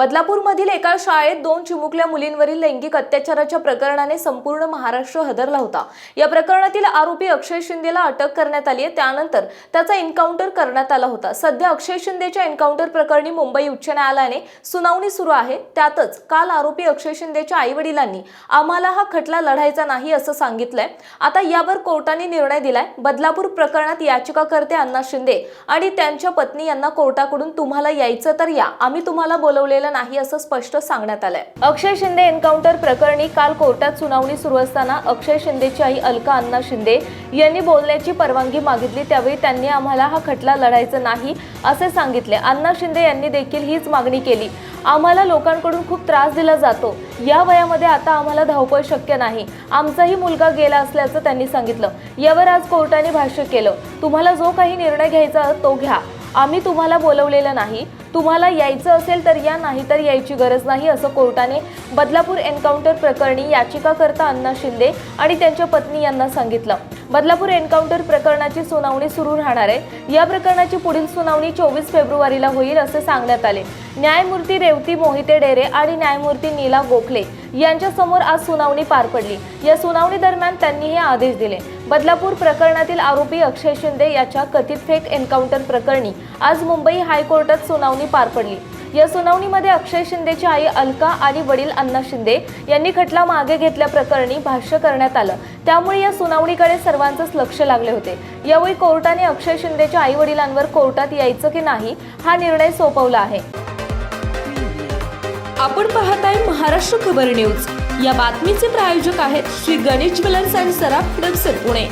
बदलापूरमधील एका शाळेत दोन चिमुकल्या मुलींवरील लैंगिक अत्याचाराच्या प्रकरणाने संपूर्ण महाराष्ट्र हदरला होता. या प्रकरणातील आरोपी अक्षय शिंदेला अटक करण्यात आली आहे. त्यानंतर त्याचा एन्काउंटर करण्यात आला होता. सध्या अक्षय शिंदेच्या एन्काउंटर प्रकरणी मुंबई उच्च न्यायालयाने सुनावणी सुरू आहे. त्यातच काल आरोपी अक्षय शिंदेच्या आई वडिलांनी आम्हाला हा खटला लढायचा नाही असं सांगितलंय. आता यावर कोर्टाने निर्णय दिलाय. बदलापूर प्रकरणात याचिकाकर्ते अण्णा शिंदे आणि त्यांच्या पत्नी यांना कोर्टाकडून तुम्हाला यायचं तर या. आम्ही तुम्हाला बोलवलेलं नाही असं स्पष्ट सांगण्यात आलंय. अक्षय शिंदे एन्काउंटर प्रकरणी काल कोर्टात सुनावणी सुरू असताना अक्षय शिंदेची आई अलका अण्णा शिंदे यांनी बोलण्याची परवानगी मागितली. त्यावेळी त्यांनी आम्हाला हा खटला लढायचा नाही असे सांगितले. अण्णा शिंदे यांनी देखील हीच मागणी केली. आम्हाला लोकांकडून खूप त्रास दिला जातो. या वयामध्ये आता आम्हाला धावपळ शक्य नाही. आमचाही मुलगा गेला असल्याचं त्यांनी सांगितलं. यावर आज कोर्टाने भाष्य केलं. तुम्हाला जो काही निर्णय घ्यायचा तो घ्या. आम्ही तुम्हाला बोलवलेलं नाही. तुम्हाला यायचं असेल तर या नाहीतर यायची गरज नाही असं कोर्टाने बदलापूर एन्काउंटर प्रकरणी याचिकाकर्ता अण्णा शिंदे आणि त्यांच्या पत्नी यांना सांगितलं. बदलापूर एन्काउंटर प्रकरणाची सुनावणी सुरू राहणार आहे. या प्रकरणाची पुढील सुनावणी चोवीस फेब्रुवारीला होईल असे सांगण्यात आले. न्यायमूर्ती रेवती मोहिते डेरे आणि न्यायमूर्ती नीला गोखले यांच्या समोर आज सुनावणी पार पडली. या सुनावणी दरम्यान त्यांनी हे आदेश दिले. बदलापूर प्रकरणातील आरोपी अक्षय शिंदे याच्या कथित फेक एन्काउंटर प्रकरणी आज मुंबई हायकोर्टात सुनावणी पार पडली. या सुनावणीमध्ये अक्षय शिंदेची आई अलका आणि वडील अण्णा शिंदे यांनी खटला मागे घेतल्याप्रकरणी भाष्य करण्यात आलं. त्यामुळे या सुनावणीकडे सर्वांचंच लक्ष लागले होते. यावेळी कोर्टाने अक्षय शिंदेच्या आई वडिलांवर कोर्टात यायचं की नाही हा निर्णय सोपवला आहे. आपण पाहताय महाराष्ट्र खबर न्यूज. या बातमीचे प्रायोजक आहेत श्री गणेश ज्वेलर्स अँड सराफ हडपसर पुणे.